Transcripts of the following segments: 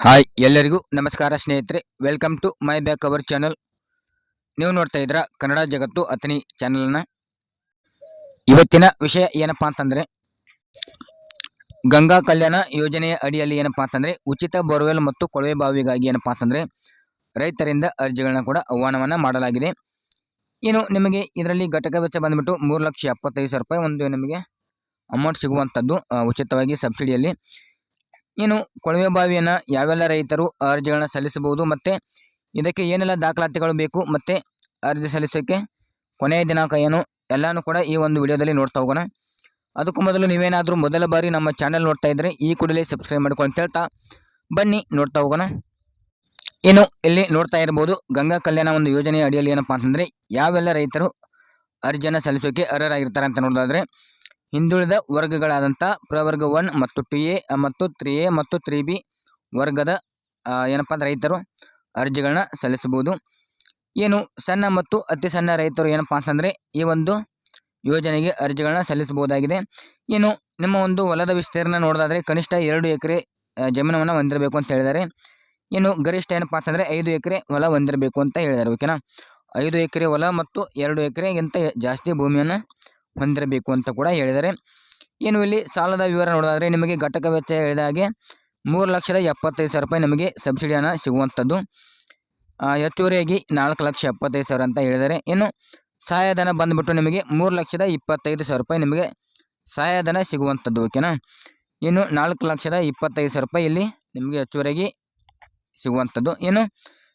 Hi, ಎಲ್ಲರಿಗೂ ನಮಸ್ಕಾರ ಸ್ನೇಹಿತರೆ. Welcome to my back our channel ನೀವು ನೋಡ್ತಾ ಇದ್ರ ಕನ್ನಡ ಜಗತ್ತು ಅತನಿ ಚಾನಲ್ನ ಇವತ್ತಿನ ವಿಷಯ ಏನಪ್ಪಾ ಅಂತಂದರೆ, ಗಂಗಾ ಕಲ್ಯಾಣ ಯೋಜನೆಯ ಅಡಿಯಲ್ಲಿ ಏನಪ್ಪಾ ಅಂತಂದರೆ, ಉಚಿತ ಬೋರ್ವೆಲ್ ಮತ್ತು ಕೊಳವೆ ಬಾವಿಗಾಗಿ ಏನಪ್ಪಾ ಅಂತಂದರೆ, ರೈತರಿಂದ ಅರ್ಜಿಗಳನ್ನ ಕೂಡ ಆಹ್ವಾನವನ್ನು ಮಾಡಲಾಗಿದೆ. ಏನು ನಿಮಗೆ ಇದರಲ್ಲಿ ಘಟಕ ವೆಚ್ಚ ಬಂದ್ಬಿಟ್ಟು ಮೂರು ಲಕ್ಷ ಎಪ್ಪತ್ತೈದು ಸಾವಿರ ರೂಪಾಯಿ ಒಂದು ನಿಮಗೆ ಅಮೌಂಟ್ ಸಿಗುವಂಥದ್ದು ಉಚಿತವಾಗಿ ಸಬ್ಸಿಡಿಯಲ್ಲಿ ಏನು ಕೊಳವೆ ಬಾವಿಯನ್ನು ಯಾವೆಲ್ಲ ರೈತರು ಅರ್ಜಿಗಳನ್ನ ಸಲ್ಲಿಸಬಹುದು ಮತ್ತು ಇದಕ್ಕೆ ಏನೆಲ್ಲ ದಾಖಲಾತಿಗಳು ಬೇಕು ಮತ್ತು ಅರ್ಜಿ ಸಲ್ಲಿಸೋಕ್ಕೆ ಕೊನೆಯ ದಿನಾಂಕ ಏನು ಎಲ್ಲನೂ ಕೂಡ ಈ ಒಂದು ವಿಡಿಯೋದಲ್ಲಿ ನೋಡ್ತಾ ಹೋಗೋಣ. ಅದಕ್ಕೂ ಮೊದಲು ನೀವೇನಾದರೂ ಮೊದಲ ಬಾರಿ ನಮ್ಮ ಚಾನಲ್ ನೋಡ್ತಾ ಇದ್ದರೆ ಈ ಕೂಡಲೇ ಸಬ್ಸ್ಕ್ರೈಬ್ ಮಾಡ್ಕೊಂಡು ಹೇಳ್ತಾ ಬನ್ನಿ ನೋಡ್ತಾ ಹೋಗೋಣ. ಇನ್ನು ಇಲ್ಲಿ ನೋಡ್ತಾ ಇರ್ಬೋದು ಗಂಗಾ ಕಲ್ಯಾಣ ಒಂದು ಯೋಜನೆಯ ಅಡಿಯಲ್ಲಿ ಏನಪ್ಪಾ ಅಂತಂದರೆ ಯಾವೆಲ್ಲ ರೈತರು ಅರ್ಜಿಯನ್ನು ಸಲ್ಲಿಸೋಕ್ಕೆ ಅರ್ಹರಾಗಿರ್ತಾರೆ ಅಂತ ನೋಡೋದಾದ್ರೆ ಹಿಂದುಳಿದ ವರ್ಗಗಳಾದಂಥ ಪ್ರವರ್ಗ ಒನ್ ಮತ್ತು ಟು ಎ ಮತ್ತು ತ್ರೀ ಎ ಮತ್ತು ತ್ರೀ ಬಿ ವರ್ಗದ ಏನಪ್ಪ ಅಂದ್ರೆ ರೈತರು ಅರ್ಜಿಗಳನ್ನ ಸಲ್ಲಿಸಬಹುದು. ಏನು ಸಣ್ಣ ಮತ್ತು ಅತಿ ಸಣ್ಣ ರೈತರು ಏನಪ್ಪಾ ಅಂತಂದರೆ ಈ ಒಂದು ಯೋಜನೆಗೆ ಅರ್ಜಿಗಳನ್ನ ಸಲ್ಲಿಸಬಹುದಾಗಿದೆ. ಏನು ನಿಮ್ಮ ಒಂದು ಹೊಲದ ವಿಸ್ತೀರ್ಣ ನೋಡೋದಾದ್ರೆ ಕನಿಷ್ಠ ಎರಡು ಎಕರೆ ಜಮೀನವನ್ನು ಹೊಂದಿರಬೇಕು ಅಂತ ಹೇಳಿದ್ದಾರೆ. ಏನು ಗರಿಷ್ಠ ಏನಪ್ಪ ಅಂತಂದರೆ ಐದು ಎಕರೆ ಹೊಲ ಹೊಂದಿರಬೇಕು ಅಂತ ಹೇಳಿದ್ದಾರೆ, ಓಕೆನಾ? ಐದು ಎಕರೆ ಹೊಲ ಮತ್ತು ಎರಡು ಎಕರೆಗಿಂತ ಜಾಸ್ತಿ ಭೂಮಿಯನ್ನು ಹೊಂದಿರಬೇಕು ಅಂತ ಕೂಡ ಹೇಳಿದ್ದಾರೆ. ಏನು ಇಲ್ಲಿ ಸಾಲದ ವಿವರ ನೋಡೋದಾದರೆ ನಿಮಗೆ ಘಟಕ ವೆಚ್ಚ ಹೇಳಿದ ಹಾಗೆ ಮೂರು ಲಕ್ಷದ ಎಪ್ಪತ್ತೈದು ಸಾವಿರ ರೂಪಾಯಿ ನಮಗೆ ಸಬ್ಸಿಡಿ ಹಣ ಸಿಗುವಂಥದ್ದು ಹೆಚ್ಚುವರಿಯಾಗಿ ನಾಲ್ಕು ಲಕ್ಷ ಎಪ್ಪತ್ತೈದು ಸಾವಿರ ಅಂತ ಹೇಳಿದ್ದಾರೆ. ಇನ್ನು ಸಹಾಯಧನ ಬಂದುಬಿಟ್ಟು ನಿಮಗೆ ಮೂರು ಲಕ್ಷದ ಇಪ್ಪತ್ತೈದು ಸಾವಿರ ರೂಪಾಯಿ ನಿಮಗೆ ಸಹಾಯಧನ ಸಿಗುವಂಥದ್ದು, ಓಕೆನಾ? ಇನ್ನು ನಾಲ್ಕು ಲಕ್ಷದ ಇಪ್ಪತ್ತೈದು ಸಾವಿರ ರೂಪಾಯಿ ಇಲ್ಲಿ ನಿಮಗೆ ಹೆಚ್ಚುವರಿಯಾಗಿ ಸಿಗುವಂಥದ್ದು. ಇನ್ನು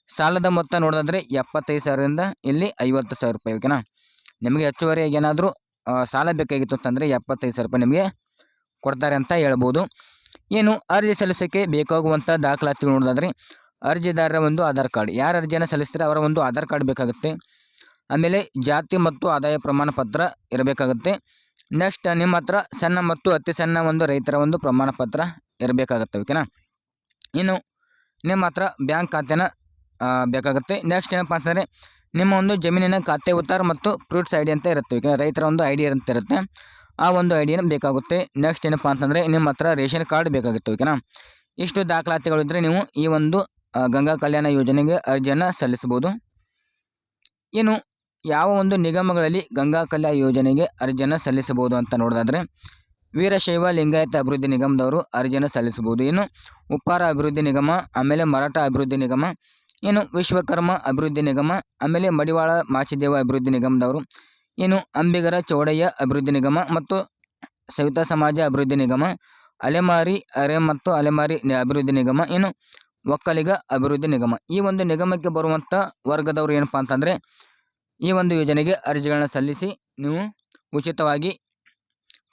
ಸಾಲದ ಮೊತ್ತ ನೋಡೋದಾದರೆ ಎಪ್ಪತ್ತೈದು ಸಾವಿರದಿಂದ ಇಲ್ಲಿ ಐವತ್ತು ಸಾವಿರ ರೂಪಾಯಿ, ಓಕೆನಾ? ನಿಮಗೆ ಹೆಚ್ಚುವರಿಯಾಗಿ ಏನಾದರೂ ಸಾಲ ಬೇಕಾಗಿತ್ತು ಅಂತಂದರೆ ಎಪ್ಪತ್ತೈದು ಸಾವಿರ ರೂಪಾಯಿ ನಿಮಗೆ ಕೊಡ್ತಾರೆ ಅಂತ ಹೇಳ್ಬೋದು. ಏನು ಅರ್ಜಿ ಸಲ್ಲಿಸೋಕ್ಕೆ ಬೇಕಾಗುವಂಥ ದಾಖಲಾತಿಗಳು ನೋಡೋದಾದ್ರೆ ಅರ್ಜಿದಾರರ ಒಂದು ಆಧಾರ್ ಕಾರ್ಡ್. ಯಾರು ಅರ್ಜಿಯನ್ನು ಸಲ್ಲಿಸ್ತಾರೆ ಅವರ ಒಂದು ಆಧಾರ್ ಕಾರ್ಡ್ ಬೇಕಾಗುತ್ತೆ. ಆಮೇಲೆ ಜಾತಿ ಮತ್ತು ಆದಾಯ ಪ್ರಮಾಣ ಪತ್ರ ಇರಬೇಕಾಗುತ್ತೆ. ನೆಕ್ಸ್ಟ್ ನಿಮ್ಮ ಹತ್ರ ಸಣ್ಣ ಮತ್ತು ಅತಿ ಸಣ್ಣ ಒಂದು ರೈತರ ಒಂದು ಪ್ರಮಾಣ ಪತ್ರ ಇರಬೇಕಾಗುತ್ತೆ ಓಕೆನಾ ಇನ್ನು ನಿಮ್ಮ ಹತ್ರ ಬ್ಯಾಂಕ್ ಖಾತೆನ ಬೇಕಾಗುತ್ತೆ. ನೆಕ್ಸ್ಟ್ ಏನಪ್ಪ ಅಂತಂದರೆ ನಿಮ್ಮ ಒಂದು ಜಮೀನಿನ ಖಾತೆ ಉತ್ತಾರ ಮತ್ತು ಫ್ರೂಟ್ಸ್ ಐಡಿ ಅಂತ ಇರುತ್ತೆ. ಯಾಕಂದರೆ ರೈತರ ಒಂದು ಐ ಡಿ ಅಂತ ಇರುತ್ತೆ. ಆ ಒಂದು ಐಡಿಯನ್ನು ಡಿಯನ್ನು ಬೇಕಾಗುತ್ತೆ. ನೆಕ್ಸ್ಟ್ ಏನಪ್ಪ ಅಂತಂದರೆ ನಿಮ್ಮ ಹತ್ರ ರೇಷನ್ ಕಾರ್ಡ್ ಬೇಕಾಗುತ್ತೆ. ಓಕೆನಾ? ಇಷ್ಟು ದಾಖಲಾತಿಗಳಿದ್ದರೆ ನೀವು ಈ ಒಂದು ಗಂಗಾ ಕಲ್ಯಾಣ ಯೋಜನೆಗೆ ಅರ್ಜಿಯನ್ನು ಸಲ್ಲಿಸಬಹುದು. ಏನು ಯಾವ ಒಂದು ನಿಗಮಗಳಲ್ಲಿ ಗಂಗಾ ಕಲ್ಯಾಣ ಯೋಜನೆಗೆ ಅರ್ಜಿಯನ್ನು ಸಲ್ಲಿಸಬಹುದು ಅಂತ ನೋಡೋದಾದ್ರೆ, ವೀರಶೈವ ಲಿಂಗಾಯತ ಅಭಿವೃದ್ಧಿ ನಿಗಮದವರು ಅರ್ಜಿಯನ್ನು ಸಲ್ಲಿಸಬಹುದು. ಏನು ಉಪ್ಪಾರ ಅಭಿವೃದ್ಧಿ ನಿಗಮ, ಆಮೇಲೆ ಮರಾಠ ಅಭಿವೃದ್ಧಿ ನಿಗಮ ಇನ್ನು ವಿಶ್ವಕರ್ಮ ಅಭಿವೃದ್ಧಿ ನಿಗಮ, ಆಮೇಲೆ ಮಡಿವಾಳ ಮಾಚಿದೇವ ಅಭಿವೃದ್ಧಿ ನಿಗಮದವರು, ಏನು ಅಂಬಿಗರ ಚೌಡಯ್ಯ ಅಭಿವೃದ್ಧಿ ನಿಗಮ ಮತ್ತು ಸವಿತಾ ಸಮಾಜ ಅಭಿವೃದ್ಧಿ ನಿಗಮ, ಅಲೆಮಾರಿ ಅರೆ ಮತ್ತು ಅಲೆಮಾರಿ ಅಭಿವೃದ್ಧಿ ನಿಗಮ, ಏನು ಒಕ್ಕಲಿಗ ಅಭಿವೃದ್ಧಿ ನಿಗಮ. ಈ ಒಂದು ನಿಗಮಕ್ಕೆ ಬರುವಂಥ ವರ್ಗದವರು ಏನಪ್ಪ ಅಂತಂದರೆ, ಈ ಒಂದು ಯೋಜನೆಗೆ ಅರ್ಜಿಗಳನ್ನ ಸಲ್ಲಿಸಿ ನೀವು ಉಚಿತವಾಗಿ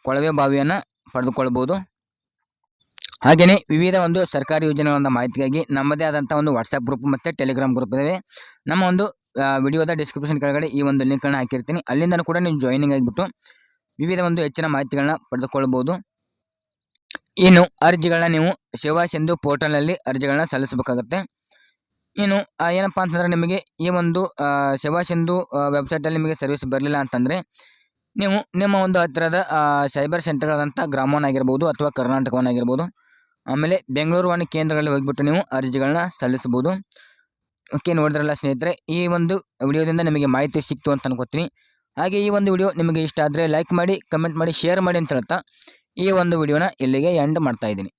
ಕೊಳವೆ ಬಾವಿಯನ್ನು ಪಡೆದುಕೊಳ್ಬೋದು. ಹಾಗೆಯೇ ವಿವಿಧ ಒಂದು ಸರ್ಕಾರಿ ಯೋಜನೆಗಳ ಮಾಹಿತಿಗಾಗಿ ನಮ್ಮದೇ ಆದಂಥ ಒಂದು ವಾಟ್ಸಪ್ ಗ್ರೂಪ್ ಮತ್ತು ಟೆಲಿಗ್ರಾಮ್ ಗ್ರೂಪ್ ಇದೆ ನಮ್ಮ ಒಂದು ವಿಡಿಯೋದ ಡಿಸ್ಕ್ರಿಪ್ಷನ್ ಕೆಳಗಡೆ ಈ ಒಂದು ಲಿಂಕನ್ನು ಹಾಕಿರ್ತೀನಿ. ಅಲ್ಲಿಂದ ಕೂಡ ನೀವು ಜಾಯ್ನಿಂಗ್ ಆಗಿಬಿಟ್ಟು ವಿವಿಧ ಒಂದು ಹೆಚ್ಚಿನ ಮಾಹಿತಿಗಳನ್ನ ಪಡೆದುಕೊಳ್ಬೋದು. ಇನ್ನು ಅರ್ಜಿಗಳನ್ನ ನೀವು ಸೇವಾ ಸಿಂಧು ಪೋರ್ಟಲ್ನಲ್ಲಿ ಅರ್ಜಿಗಳನ್ನ ಸಲ್ಲಿಸಬೇಕಾಗುತ್ತೆ. ಇನ್ನು ಏನಪ್ಪ ಅಂತಂದರೆ ನಿಮಗೆ ಈ ಒಂದು ಸೇವಾ ಸಿಂಧು ವೆಬ್ಸೈಟಲ್ಲಿ ನಿಮಗೆ ಸರ್ವಿಸ್ ಬರಲಿಲ್ಲ ಅಂತಂದರೆ ನೀವು ನಿಮ್ಮ ಒಂದು ಹತ್ತಿರದ ಸೈಬರ್ ಸೆಂಟರ್ಗಳಾದಂಥ ಗ್ರಾಮವನ್ನಾಗಿರ್ಬೋದು ಅಥವಾ ಕರ್ನಾಟಕವನ್ ಆಗಿರ್ಬೋದು ಆಮೇಲೆ ಬೆಂಗಳೂರು ವಾಣಿ ಕೇಂದ್ರಗಳಲ್ಲಿ ಹೋಗಿಬಿಟ್ಟು ನೀವು ಅರ್ಜಿಗಳನ್ನ ಸಲ್ಲಿಸ್ಬೋದು ಓಕೆ, ನೋಡಿದ್ರಲ್ಲ ಸ್ನೇಹಿತರೆ, ಈ ಒಂದು ವಿಡಿಯೋದಿಂದ ನಿಮಗೆ ಮಾಹಿತಿ ಸಿಕ್ತು ಅಂತ ಅನ್ಕೋತೀನಿ. ಹಾಗೆ ಈ ಒಂದು ವಿಡಿಯೋ ನಿಮಗೆ ಇಷ್ಟ ಆದರೆ ಲೈಕ್ ಮಾಡಿ ಕಮೆಂಟ್ ಮಾಡಿ ಶೇರ್ ಮಾಡಿ ಅಂತ ಹೇಳ್ತಾ ಈ ಒಂದು ವಿಡಿಯೋನ ಇಲ್ಲಿಗೆ ಎಂಡ್ ಮಾಡ್ತಾ ಇದ್ದೀನಿ.